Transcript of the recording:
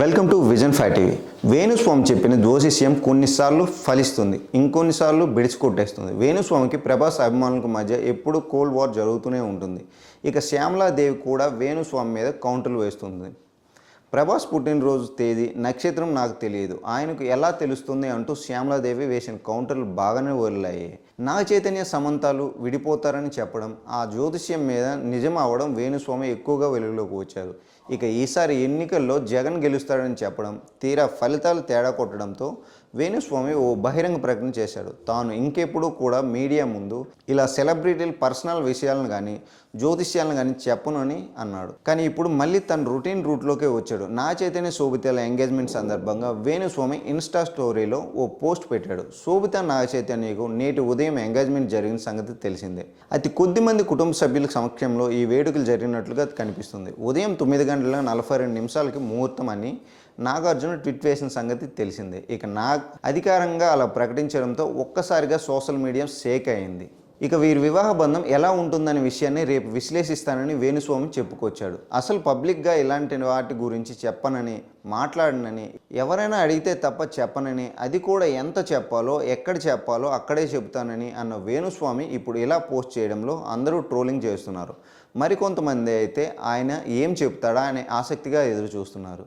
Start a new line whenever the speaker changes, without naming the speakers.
Welcome to vision five TV Venuswamy చెప్పిన జ్యోతిష్యం కొన్నిసార్లు ఫలిస్తుంది. ఇంకొన్నిసార్లు బిడిచి కొట్టేస్తుంది వేణుస్వామికి ప్రభాస్ అభిమానులకు మధ్య ఎప్పుడు కోల్డ్ వార్ జరుగుతూనే ఉంటుంది. ఇక శ్యామలాదేవి కూడా వేణుస్వామి మీద కౌంటర్లు వేస్తుంది. ప్రభాస్ పుట్టినరోజు తేదీ నక్షత్రం నాకు తెలియదు. ఆయనకు ఎలా తెలుస్తుంది అంటూ శ్యామలాదేవి వేసిన కౌంటర్లు బాగానే వదిలాయి. నాగ చైతన్య సమంతాలు విడిపోతారని చెప్పడం ఆ జ్యోతిష్యం మీద నిజం అవడం వేణుస్వామి ఎక్కువగా వెలుగులోకి వచ్చారు. ఇక ఈసారి ఎన్నికల్లో జగన్ గెలుస్తాడని చెప్పడం తీరా ఫలితాలు తేడా కొట్టడంతో వేణుస్వామి ఓ బహిరంగ ప్రకటన చేశాడు. తాను ఇంకెప్పుడు కూడా మీడియా ముందు ఇలా సెలబ్రిటీల పర్సనల్ విషయాలను కానీ జ్యోతిష్యాలను కానీ చెప్పను అని అన్నాడు. కానీ ఇప్పుడు మళ్ళీ తన రొటీన్ రూట్లోకే వచ్చాడు. నా చైతన్య శోభితల ఎంగేజ్మెంట్ సందర్భంగా వేణుస్వామి ఇన్స్టా స్టోరీలో ఓ పోస్ట్ పెట్టాడు. శోభిత నా చైతన్యకు నేటి ఉదయం ఎంగేజ్మెంట్ జరిగిన సంగతి తెలిసిందే. అతి కొద్ది మంది కుటుంబ సభ్యుల సమక్షంలో ఈ వేడుకలు జరిగినట్లుగా కనిపిస్తుంది. ఉదయం తొమ్మిది గంటల నలభై రెండు నిమిషాలకి ముహూర్తం అని నాగార్జున ట్వీట్ వేసిన సంగతి తెలిసిందే. ఇక నా అధికారంగా అలా ప్రకటించడంతో ఒక్కసారిగా సోషల్ మీడియా షేక్ అయింది. ఇక వీరి వివాహ బంధం ఎలా ఉంటుందనే విషయాన్ని రేపు విశ్లేషిస్తానని వేణుస్వామి చెప్పుకొచ్చాడు. అసలు పబ్లిక్గా ఇలాంటి వాటి గురించి చెప్పనని మాట్లాడనని ఎవరైనా అడిగితే తప్ప చెప్పనని అది కూడా ఎంత చెప్పాలో ఎక్కడ చెప్పాలో అక్కడే చెబుతానని అన్న వేణుస్వామి ఇప్పుడు ఇలా పోస్ట్ చేయడంలో అందరూ ట్రోలింగ్ చేస్తున్నారు. మరికొంతమంది అయితే ఆయన ఏం చెప్తాడా అనే ఆసక్తిగా ఎదురు చూస్తున్నారు